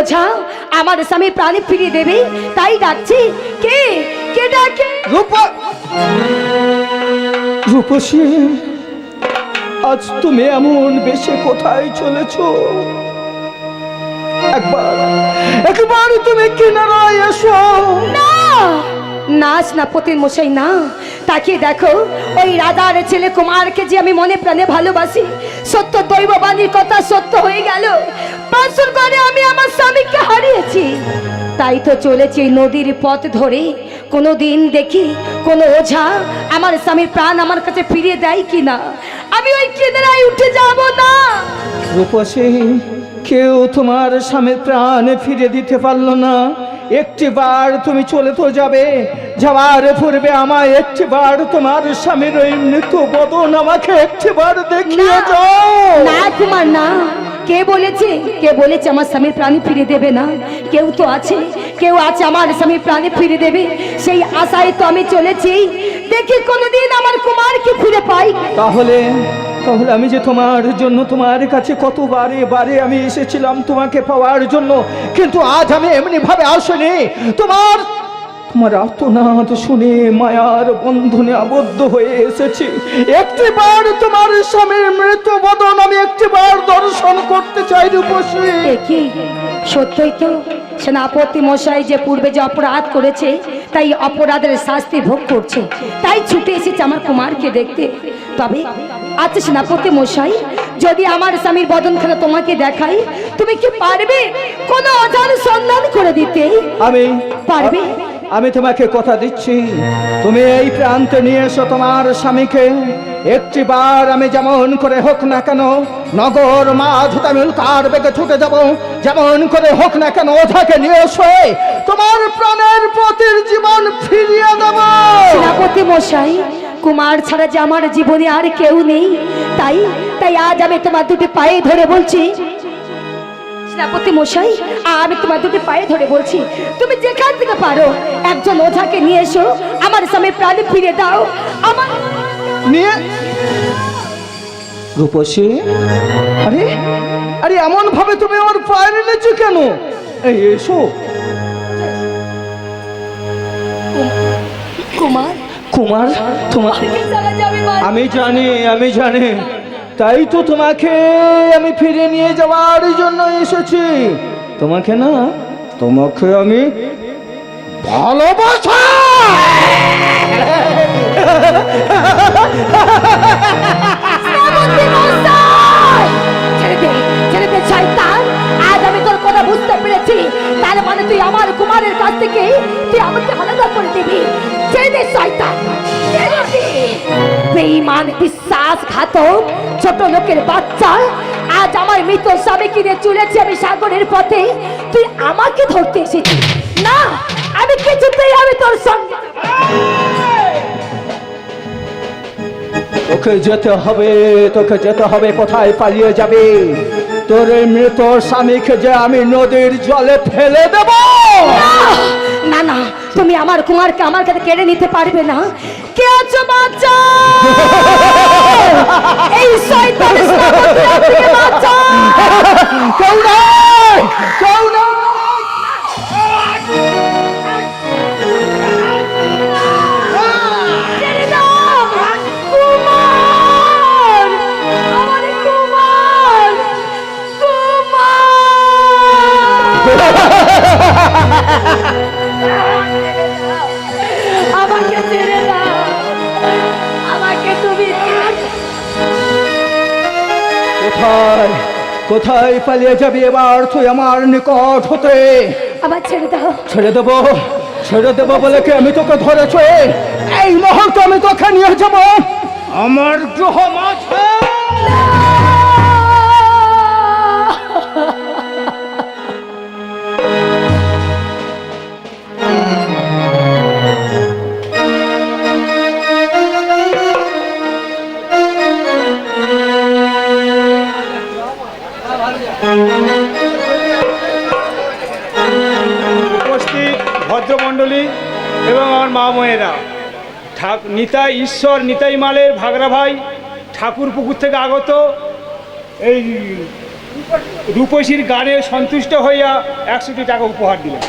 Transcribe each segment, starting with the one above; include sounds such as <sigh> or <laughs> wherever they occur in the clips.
ওঝা আমার স্বামী প্রাণী ফিরিয়ে দেবে তাই ডাকছি। কে? কে ডাকে? রূপসী আজ তুমি এমন বেশে কোথায় চলেছ? একবার একবার তুমি কিনারায় এসো। না! নাচ না পতির মশাই না। তাকে দেখো, ওই রাজার ছেলে কুমারকে যে আমি মনে প্রাণে ভালোবাসি, সত্য দৈববাণীর কথা সত্য হয়ে গেল। পাঁচশোর করে আমি আমার স্বামীকে হারিয়েছি। তাই তো চলেছি নদীর পথ ধরে। কোনো দিন দেখি কোনো ওঝা আমার স্বামীর প্রাণ আমার কাছে ফিরিয়ে দেয় কি না আমি ওই কেদারায় উঠে যাব না। রূপসী, কেউ তোমার স্বামীর প্রাণ ফিরে দিতে পারল না। একটিবার তুমি চলে তো যাবে যাওয়ার পূর্বে আমায় একটিবার তোমার স্বামীর ওই মৃত্যু বদন আমাকে একটিবার দেখিয়ে। যাও। না কুমার না। কে বলেছে? কে বলেছে আমার স্বামীর প্রাণী ফিরে দেবে না? কেউ তো আছে কেউ আছে আমার স্বামীর প্রাণী ফিরে দেবে। সেই আশায় তো আমি চলেছি। দেখি কোনোদিন আমার কুমারকে ফিরে পাই। তাহলে তাহলে আমি যে তোমার জন্য তোমার কাছে কতবারে বারে আমি এসেছিলাম তোমাকে পাওয়ার জন্য, কিন্তু আজ আমি এমনি ভাবে আসিনি। তোমার তোমার আত্মনাথ শুনে মায়ার বন্ধনে আবদ্ধ হয়ে এসেছি। একটি বার তোমার স্বামীর মৃত্যু বদন আমি একটিবার দর্শন করতে চাই রূপসী। দেখি সত্যই তো সেনাপতি মশাই যে পূর্বে যে অপরাধ করেছে তাই অপরাধের শাস্তি ভোগ করছে। তাই ছুটে এসেছে আমার কুমারকে দেখতে। তবে আচ্ছা সেনাপতি মশাই যদি আমার স্বামীর বদন বদনখানা তোমাকে দেখাই তুমি কি পারবে কোনো অজান সন্ধান করে দিতে? আমি পারবে? আমি তোমাকে কথা দিচ্ছি। তুমি এই প্রান্তে নিয়ে এসো তোমার স্বামীকে। একটিবার আমি যেমন করে হোক না কেন, নগর আমি কার বেগে ছুটে যাব। যেমন করে হোক না কেন ওঠাকে নিয়ে এসো। তোমার প্রাণের পতির জীবন ফিরিয়ে দেব। সেনাপতি মশাই, কুমার ছাড়া যে আমার জীবনে আর কেউ নেই। তাই তাই আজ আমি তোমার দুটি পায়ে ধরে বলছি সেনাপতি মশাই আমি তোমার দুটি পায়ে ধরে বলছি তুমি যেখান থেকে পারো একজন ওঝাকে নিয়ে এসো আমার স্বামী প্রাণী ফিরে দাও। আমার নিয়ে? রূপসী? আরে আরে এমন ভাবে তুমি আমার পায়ে নিয়েছো কেন? এই এসো। কুমার কুমার তোমার আমি জানি আমি জানি। তাই তো তোমাকে আমি ফিরে নিয়ে যাওয়ার জন্য এসেছি। তোমাকে না তোমাকে আমি ভালোবাসা! <laughs> বিশ্বাসঘাতক ছোট লোকের বাচ্চা। আজ আমার মৃত স্বামী কিনে চলেছি আমি সাগরের পথে। তুই আমাকে ধরতে এসেছিস। না আমি কিছুতেই আমি তোর সঙ্গে তোকে যেতে হবে তোকে যেতে হবে কোথায় পালিয়ে যাবে? তোর এই মৃত স্বামীকে যে আমি নদীর জলে ফেলে দেব। না না তুমি আমার কুমারকে আমার কাছে কেড়ে নিতে পারবে না। কে আছো বাচ্চা? কোথায় পালিয়ে যাবি এবার? তুই আমার নিকট হতে। আবার ছেড়ে দাও। ছেড়ে দেবো ছেড়ে দেবো বলে কি আমি তোকে ধরেছ? এই মুহূর্তে আমি তোকে নিয়ে যাব। আমার গ্রহ মাঝে মা ঠাক নিতাই ঈশ্বর, নিতাই মালের ভাগরা ভাই, ঠাকুর পুকুর থেকে আগত, এই রূপসীর গানে সন্তুষ্ট হইয়া একশোটি টাকা উপহার দিলাম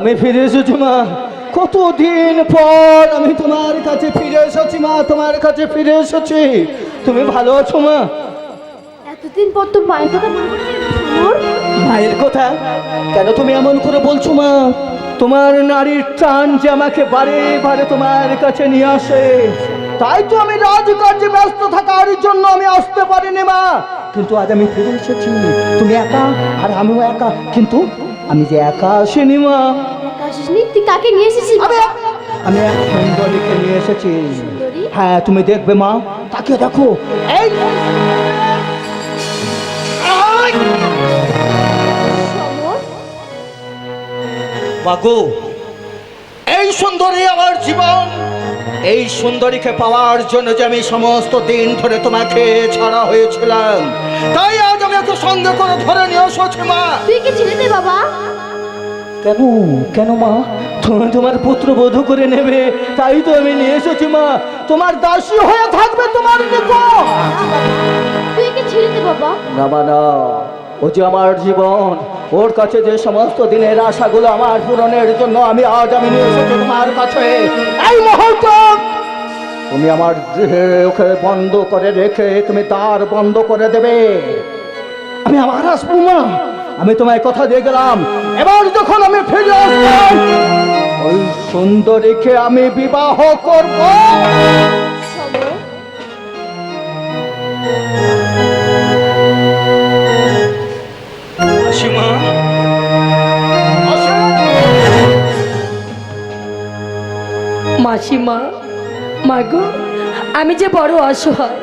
আমি ফিরে এসেছি মা। কতদিন পর আমি তোমার কাছে ফিরে এসেছি মা। তোমার কাছে ফিরে এসেছি। তুমি ভালো আছো মা? এতদিন পর তো মায়ের কথা মায়ের কথা? কেন তুমি এমন করে বলছো মা? তোমার নারীর টান যে আমাকে বারে বারে তোমার কাছে নিয়ে আসে তাই তো আমি রাজকার্যে ব্যস্ত থাকার জন্য আমি আসতে পারিনি মা। কিন্তু আজ আমি ফিরে এসেছি। তুমি একা আর আমিও একা। কিন্তু আমি যে একা আসিনি মা। আসিসনি? তুই কাকে নিয়ে এসেছিস? আমি আমি এক সুন্দরীকে নিয়ে এসেছি। হ্যাঁ তুমি দেখবে মা। তাকে দেখো। এই! সমর? বাগু এই সুন্দরী আমার জীবন। এই সুন্দরীকে পাওয়ার জন্য যে আমি সমস্ত দিন ধরে তোমাকে ছাড়া হয়েছিলাম তাই আজ আমি ওকে সঙ্গে করে ধরে নিয়ে এসেছি মা। তুই কি ছেড়ে দে বাবা? কেন কেন মা? তুমি তোমার পুত্র বধ করে নেবে। তাই তো আমি নিয়ে এসেছি মা। তোমার দাসী হয়ে থাকবে তোমার তুই কি বাবা? না মা না। ও যে আমার জীবন ওর কাছে যে সমস্ত দিনের আশাগুলো আমার পূরণের জন্য আমি আজ আমি নিয়ে এসেছি তোমার কাছে এই মুহূর্ত তুমি আমার ওকে বন্ধ করে রেখে তুমি তার বন্ধ করে দেবে। আমি আমার আসব মা। আমি তোমায় কথা দিয়ে গেলাম। এবার যখন আমি ফিরে আসলাম ওই সুন্দরীকে আমি বিবাহ করব। মাসিমা। মাগো আমি যে বড় অসহায়।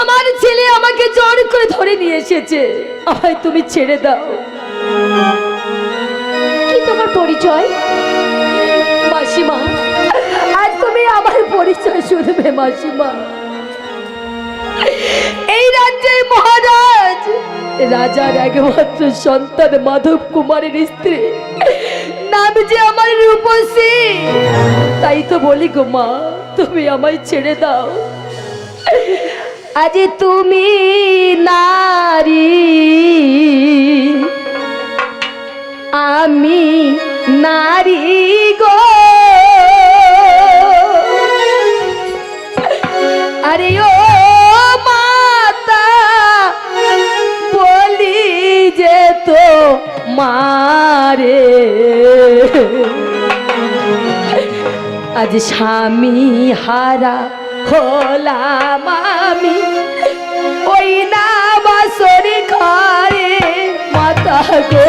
তোমার ছেলে আমাকে জোর করে ধরে নিয়ে এসেছে। আমায় তুমি ছেড়ে দাও। কি তোমার পরিচয়? মাসিমা, আজ তুমি আমার পরিচয় শুনবে, মাসিমা। এই রাজ্যের মহারাজ, রাজার একমাত্র সন্তান মাধব কুমারের স্ত্রী। নাম যে আমার রূপসী। তাই তো বলি গো মা, তুমি আমায় ছেড়ে দাও। আজ তুমি নারী। আমি নারী গো। আরে ও মাতা, বলি যে তো মারে। আজ স্বামী হারা হলাম আমি। ওই না বাসরি ঘরে মাতা গো।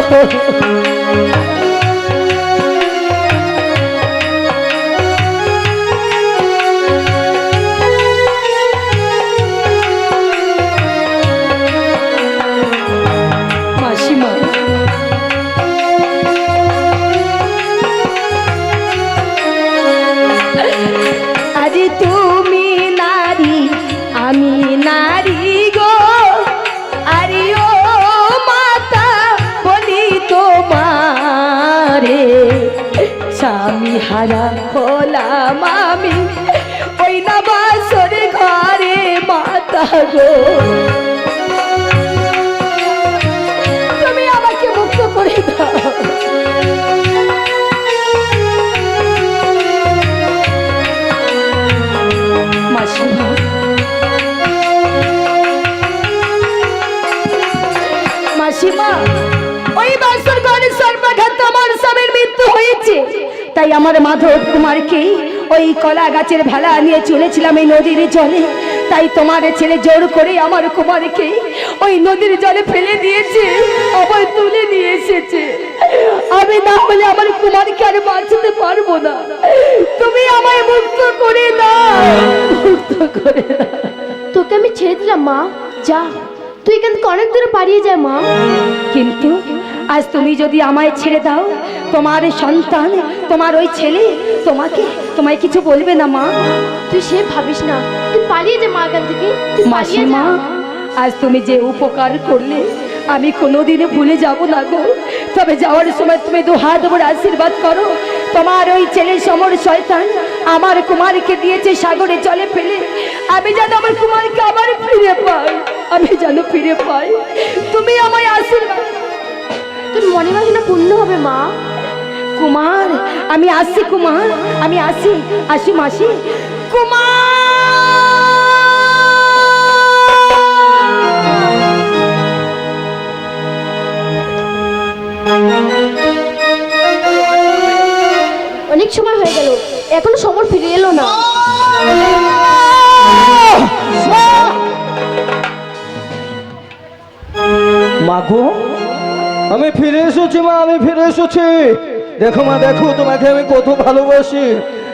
তাই আমার মাধব কুমারকে ওই কলা গাছের ভেলা নিয়ে চলেছিলাম এই নদীর জলে। তাই তোমার ছেলে জোর করে আমার কুমারকে ওই নদীর জলে ফেলে দিয়েছে আবার তুলে নিয়ে এসেছে। আমি না হলে আমার কুমারকে আর বাঁচাতে পারব না। তুমি আমায় মুক্ত করে না মুক্ত করে দাও। তোকে আমি ছেড়ে দিলাম মা। যা তুই এখান থেকে অনেক দূরে পালিয়ে যা মা। কিন্তু আজ তুমি যদি আমায় ছেড়ে দাও তোমার সন্তান তোমার ওই ছেলে তোমাকে তোমায় কিছু বলবে না মা? তুই সে ভাবিস না। তুই পালিয়ে যা মা এখান থেকে। মাসিমা আজ তুমি যে উপকার করলে আমি কোনোদিনও ভুলে যাব না গো। তবে যাওয়ার সময় তুমি দু হাত ভরে আশীর্বাদ করো। তোমার ওই ছেলে সমর শয়তান আমার কুমারকে দিয়েছে সাগরে জলে ফেলে। আমি যেন আমার কুমারকে আবার ফিরে পাই। আমি যেন ফিরে পাই। তুমি আমায় আশীর্বাদ তোর মনে বাসনা পূর্ণ হবে মা? কুমার আমি আসি কুমার আমি আসি আসি মাসি। কুমার! অনেক সময় হয়ে গেল এখনও সমর ফিরে এলো না। মাগো আমি ফিরে এসেছি, মা, আমি ফিরে এসেছি। দেখো, মা, দেখো, তোমাকে আমি কত ভালোবাসি।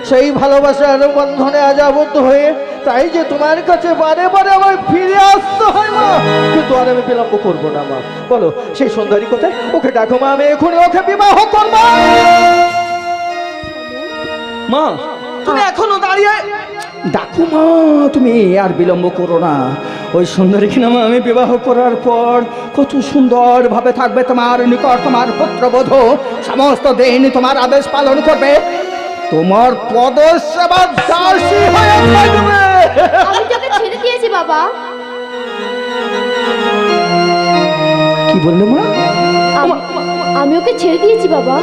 সেই ভালোবাসা ভালোবাসার বন্ধনে আজ আবদ্ধ হয়ে, তাই যে তোমার কাছে বারে বারে আমার ফিরে আসতে হয়, মা। কিন্তু আর আমি বিলম্ব করব না, মা। বলো, সেই সুন্দরী কোথায়? ওকে ডাকো, মা, আমি এখনই ওকে বিবাহ করব। মা, তুমি এখনও দাঁড়িয়ে ডাকো, মা, তুমি আর বিলম্ব করো না। ওই সুন্দরী কিনা আমি বিবাহ করার পর কত সুন্দরভাবে থাকবে তোমার নিকট তোমার পুত্রবধ। সমস্ত দিন তোমার আদেশ পালন করবে। তোমার পদসেবা দাসী হয়ে থাকবে। আমি তোকে ছেড়ে দিয়েছি বাবা। কি বললে মা? আমি ওকে ছেড়ে দিয়েছি বাবা।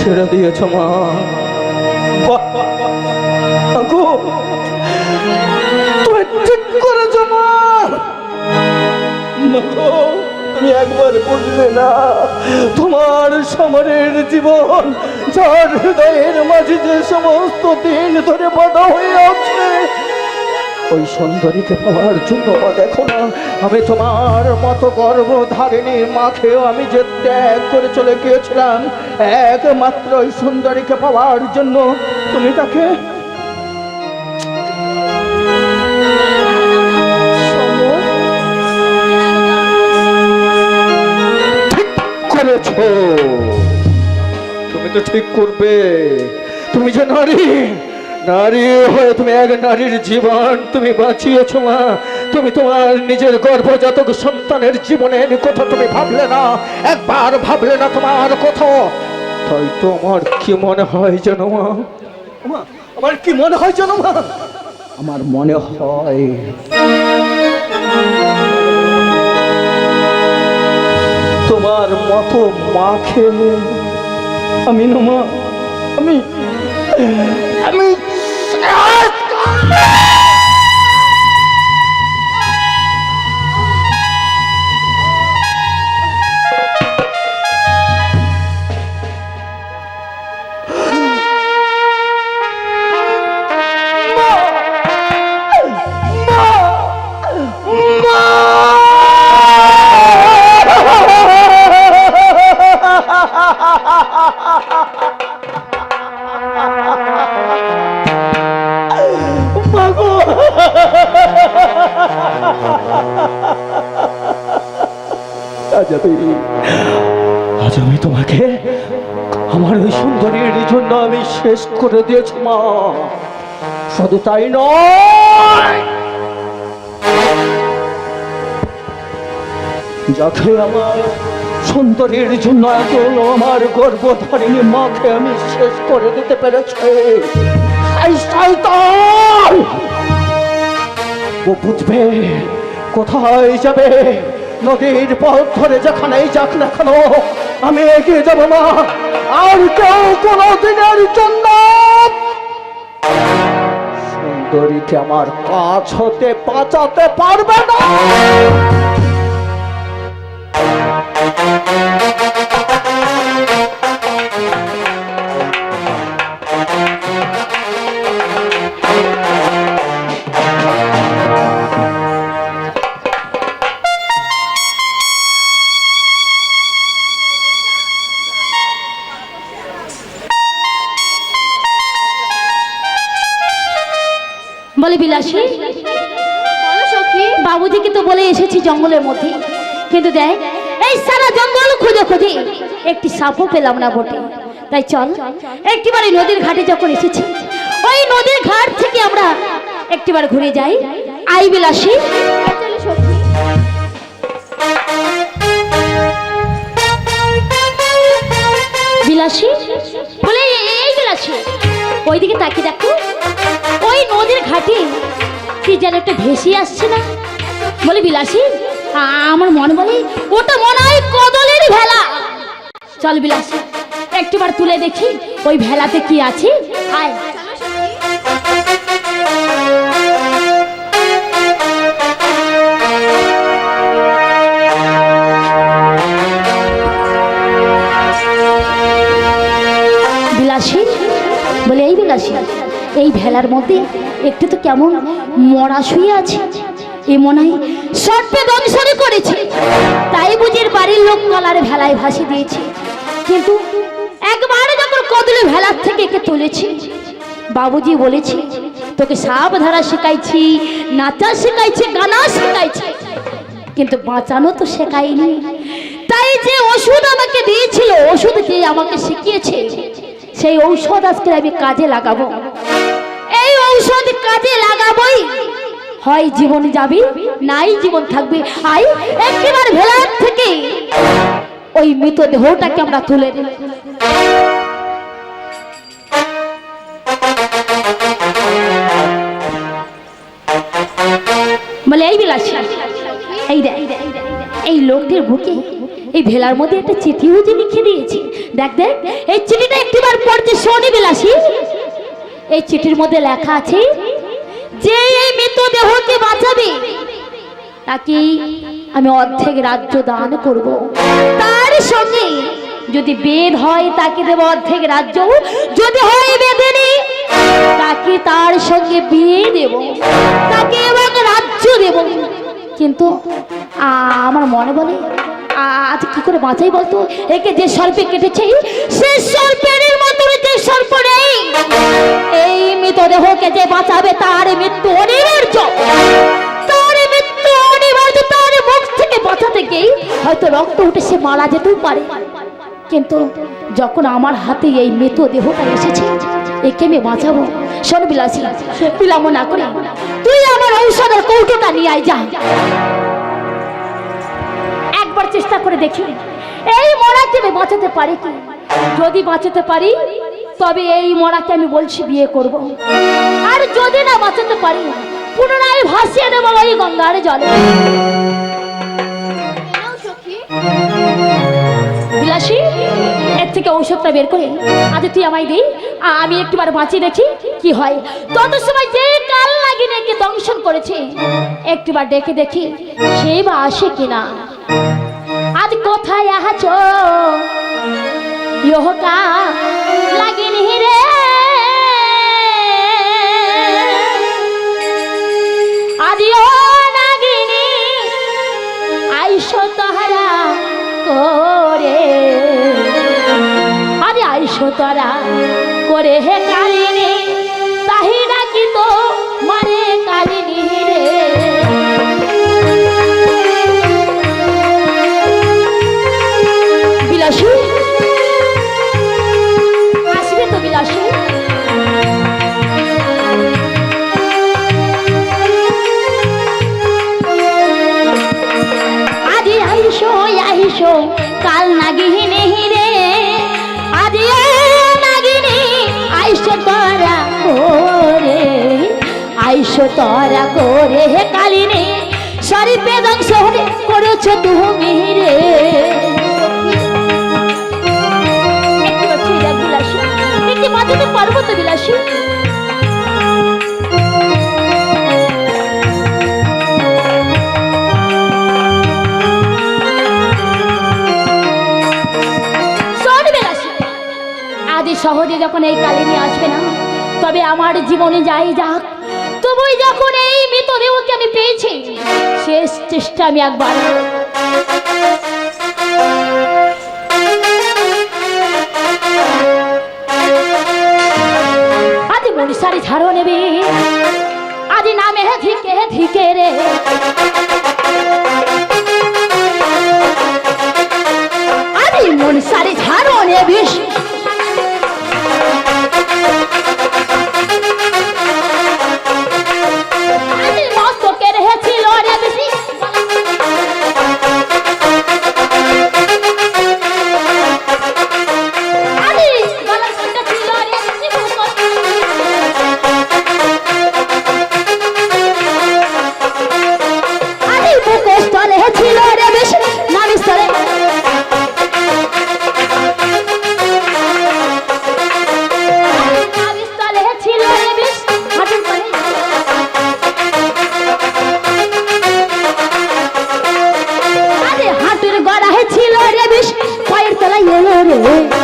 ছেড়ে দিয়েছ মা। তুমি একবার না, তোমার সমরের জীবন, যার হৃদয়ের মাঝে যে সমস্ত দিন ধরে বাধা হয়ে আছে ওই সুন্দরীকে পাওয়ার জন্য দেখো না, আমি তোমার মতো গর্ব গর্ভধারিণীর মাখেও আমি যে ত্যাগ করে চলে গিয়েছিলাম, একমাত্র ওই সুন্দরীকে পাওয়ার জন্য। তুমি তাকে তুমি তো ঠিক করবে। তুমি যে নারী নারী হয়ে তুমি এক নারীর জীবন তুমি বাঁচিয়েছো, মা। তুমি তোমার নিজের গর্ভজাতক সন্তানের জীবনের কথা তুমি ভাবলে না। একবার ভাবলে না তোমার কথা। তাই তোমার কি মনে হয় যেন, মা? আমার কি মনে হয় যেন, মা? আমার মনে হয়। তোমার মতো মা মাখে আমি না, মা। আমি আমি মাগো আমি আজ আমি তোমাকে আমার ওই সুন্দরীর জন্য আমি শেষ করে দিয়েছি, মা। শুধু তাই নয় যাকে আমার সুন্দরীর জন্য এখন আমার গর্ভধারিণী মাকে আমি শেষ করে দিতে পেরেছি! ও বুঝবে কোথায় যাবে? নদীর পথ ধরে যেখানেই যাক না কেন, আমি এগিয়ে যাব না আর কেউ কোনো দিনের জন্য সুন্দরীকে আমার কাছ হতে বাঁচাতে পারবে না। বলে বিলাসী? বাবুজিকে তো বলে এসেছি জঙ্গলের মধ্যে। কিন্তু দেখ এই সারা জঙ্গল খুঁজে খুঁজে একটি সাপও পেলাম না বটে। তাই চল একটিবার এই নদীর ঘাটে যখন এসেছি ওই নদীর ঘাট থেকে আমরা একটিবার ঘুরে যাই। আই বিলাসী। বিলাসী? বলে এই বিলাসী ওইদিকে তাকিয়ে দেখো। ওই নদীর ঘাটে কি যেন একটা ভেসে আসছে না? বলে, বিলাসী আমার মনে বলে ওটা মনে হয় কদলের ভেলা। চল বিলাসী, একটিবার তুলে দেখি ওই ভেলাতে কি আছে। আয়। এই ভেলার মধ্যে, একটু তো কেমন মরা শুয়ে আছে। এ মনে হয় সর্পে দংশনে করেছে। তাই বুঝির বাড়ির লোক কলার ভেলায় ভাসি দিয়েছে। কিন্তু একবার যখন কদলে ভেলার থেকে একে তুলেছি, বাবুজি বলেছে, তোকে সাপ ধরা শেখাইছি, নাচা শেখাইছে, গানা শেখাইছে। কিন্তু বাঁচানো তো শেখায়নি। তাই যে ওষুধ আমাকে দিয়েছিল, ওষুধ যে আমাকে শিখিয়েছে, সেই ঔষধ আজকে আমি কাজে লাগাবো। লাগাবোই হয় জীবন যাবে, নাই জীবন থাকবে। আই, একেবার ভেলার থেকে ওই আমরা তুলে বলে, এই বিলাসী, এই দেখ, এই লোকটির বুকে, এই ভেলার মধ্যে একটা চিঠিও যে লিখে দিয়েছে। দেখ দেখ, এই চিঠিটা একটিবার পড়তে শোনি বিলাসী। এই চিঠির মধ্যে লেখা আছে যে এই মৃতদেহকে বাঁচাবে, তাকে আমি অর্ধেক রাজ্য দান করব। তার সঙ্গে যদি বেদ হয়, তাকে দেব অর্ধেক রাজ্য। যদি হয় বেদেনি তাকে তার সঙ্গে বিয়ে দেব। তাকে এবং রাজ্য দেব। কিন্তু আমার মনে বলে আজ কি করে বাঁচাই বলতো? একে যে সর্পে কেটেছে, সে সর্পের মতো সর্প নেই এই মৃতদেহকে যে বাঁচাবে তার মৃত্যু অনিবার্য। তার মৃত্যু অনিবার্য, তার মুখ থেকে বাঁচাতে গিয়ে হয়তো রক্ত উঠে সে মারা যেতেও পারে। কিন্তু যখন আমার হাতে এই মৃতদেহটা এসেছে, একে আমি বাঁচাবো? শোন বিলাসী বিলম্ব না করে, তুই আমার ঔষধের কৌটোটা নিয়ে আয়, যা। একবার চেষ্টা করে দেখি, এই মরাকে আমি বাঁচাতে পারি কি? যদি বাঁচাতে পারি তবে এই মরাকে আমি বলছি বিয়ে করব। আর যদি না বাঁচাতে পারি পুনরায় ভাসিয়ে দেবো ওই গঙ্গার জলে। বিলাসী এর থেকে ঔষধটা বের করে আজ তুই আমায় দিই আমি একটিবার বাঁচিয়ে দেখি কি হয়। তত সময় যে কাল লাগিয়ে নাকি দংশন করেছে একটিবার ডেকে দেখি সে বা আসে কিনা। আজ কোথায় আছ ইহকা আদিও নাগিনী আইসো তাহারা করে। আরে আইসো তারা করে হে কারিনী তাহি নাকি তো তোরা করে হে কালিনী? বেদং শহরে করেছ তুমি রে। দেখ বিলাসী। সহজে যখন এই কালিনী আসবে না, তবে আমার জীবনে যাই যাক। তবুই যখন এই মৃতদেহকে আমি পেয়েছি, শেষ চেষ্টা আমি একবার। আদি মনীষারি ঝাড়ো নেবে আদি নামে ধিকে ধিকে রে। away.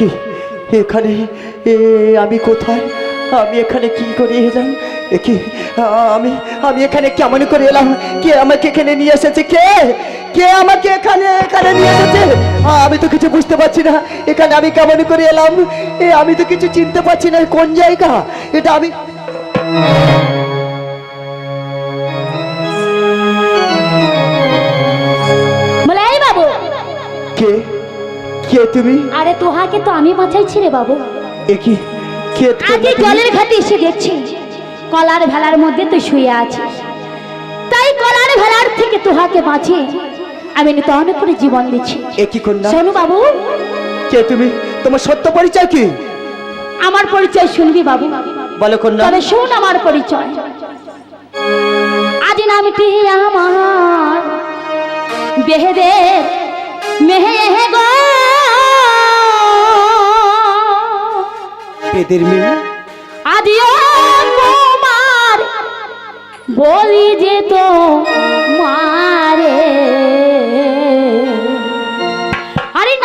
দেখি, এখানে, এ, আমি কোথায়? আমি এখানে কি করে এলাম? কি আমি আমি এখানে কেমন করে এলাম? কে আমাকে এখানে নিয়ে এসেছে? কে? কে আমাকে এখানে এখানে নিয়ে এসেছে? আমি তো কিছু বুঝতে পারছি না। এখানে আমি কেমন করে এলাম? এ, আমি তো কিছু চিনতে পারছি না। কোন জায়গা? এটা আমি তুমি? আরে তোহাকে তো আমি বাঁচাইছি রে বাবু। এ কি? কে আগে জলের ঘাটে এসে দেখছি কলার ভেলার মধ্যে তুই শুয়ে আছিস। তাই কলার ভেলার থেকে তোহাকে আমি নতুন করে জীবন দিচ্ছি। কন্যা? শোনু বাবু। কে তুমি? তোমার সত্য পরিচয় কি? আমার পরিচয় শুনবি বাবু। বলো কন্যা। তবে শোন আমার পরিচয়। আজ নামটি আমার। বেহেদের মেহে গো। বেদের মেয়ে আদিও তোমার বলি যে তো মারে।